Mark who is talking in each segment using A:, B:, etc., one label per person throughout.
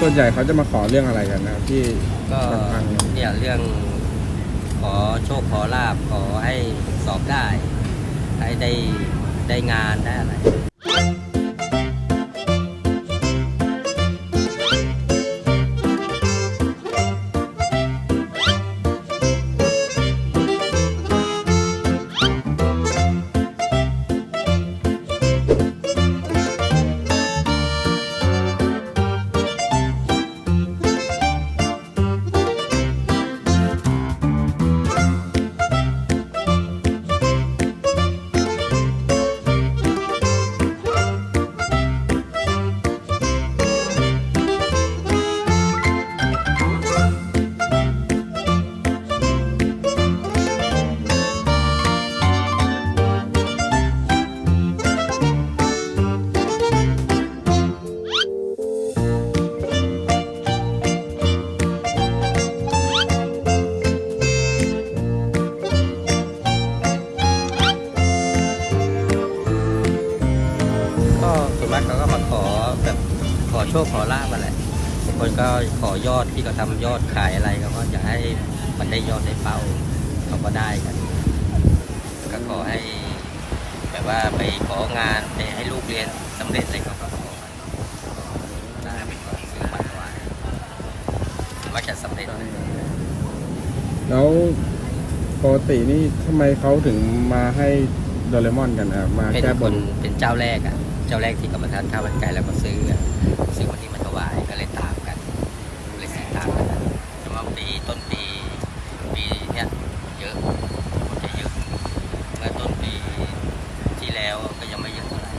A: ส่วนใหญ่เขาจะมาขอเรื่องอะไรกันนะครับที่
B: ก็
A: ทาง
B: เนี่ยเรื่องขอโชคขอลาบขอให้สอบได้ ให้ได้ได้งานได้อะไรก็ วนมากเขาก็มาขอแบบขอโชคขอลาบอะไรบางคนก็ขอยอดที่เขาทำยอดขายอะไรเขาก็จะให้มันได้ยอดได้เป้าเขาก็ได้กันก็ขอให้แบบว่าไปของานไปให้ลูกเรียนสำเร็จอะไรเขาก็ขอได้ไปขอซื้อมาถวายว่าจะสำเร็จ
A: แล้วปกตินี่ทำไมเขาถึงมาให้โดเรมอนกันนะครับมา
B: เป็น
A: แก้บ
B: คนนเป็นเจ้าแรกอะ เจ้าแรกที่กรรมฐานข้าวมันไก่แล้วก็ซื้อซื้อวันนี้มาถวายก็เลยตามกันเลยซื้อตามกันนะแต่ว่าปีต้นปีปีเนี้ยเยอะคนจะเยอะเมื่อต้นปีที่แล้วก็ยังไม่เยอะเท่าไหร่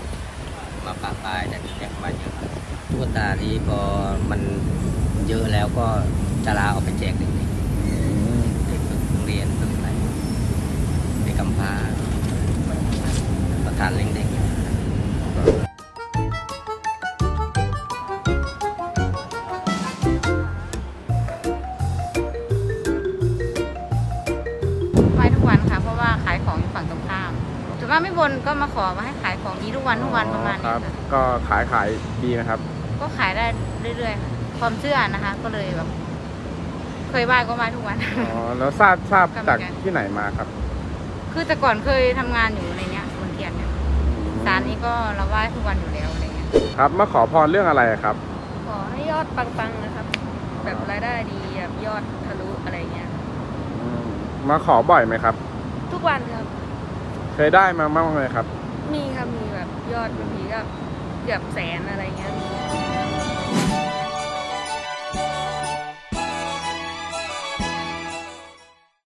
B: มาปะปลายแต่ปีเนี้ยมาเยอะตุ๊กตานี้พอมันเยอะแล้วก็จะลาเอาไปแจกเด็กา
C: มถือว่าไม่บนก็มาขอมาให้ขายของนี้ทุกวันทุกวันประมาณ
A: ค
C: นี้
A: รับ
C: ค่ะ
A: ก็ขายขายดีนะครับ
C: ก็ขายได้เรื่อยๆค่ะความเชื่อนะคะ ก็เลยแบบ เคยไหว้ก็ไหว้ทุกวัน
A: อ๋อ แล้วทราบทราบ
C: ครับ
A: จาก
C: เหมือนกัน
A: ที่ไหนมาครับ
C: คือแต่ก่อนเคยทำงานอยู่ในเนี้ยบนเทียนเนี่ยศาลนี้ก็เราไหว้ทุกวันอยู่แล้วอะไรเงี้ย
A: ครับ มาขอพรเรื่องอะไรครับ
C: ขอให้ยอดปังๆนะครับ แบบรายได้ดีแบบยอดทะลุอะไรเงี้ย
A: อืมมาขอบ่อยไหมครับ
C: ทุกวันครับ
A: เคยได้มาบ้างไหมครับ
C: มีครับมีแบบยอดบางทีก็เกือบแสนอะไรเงี้ย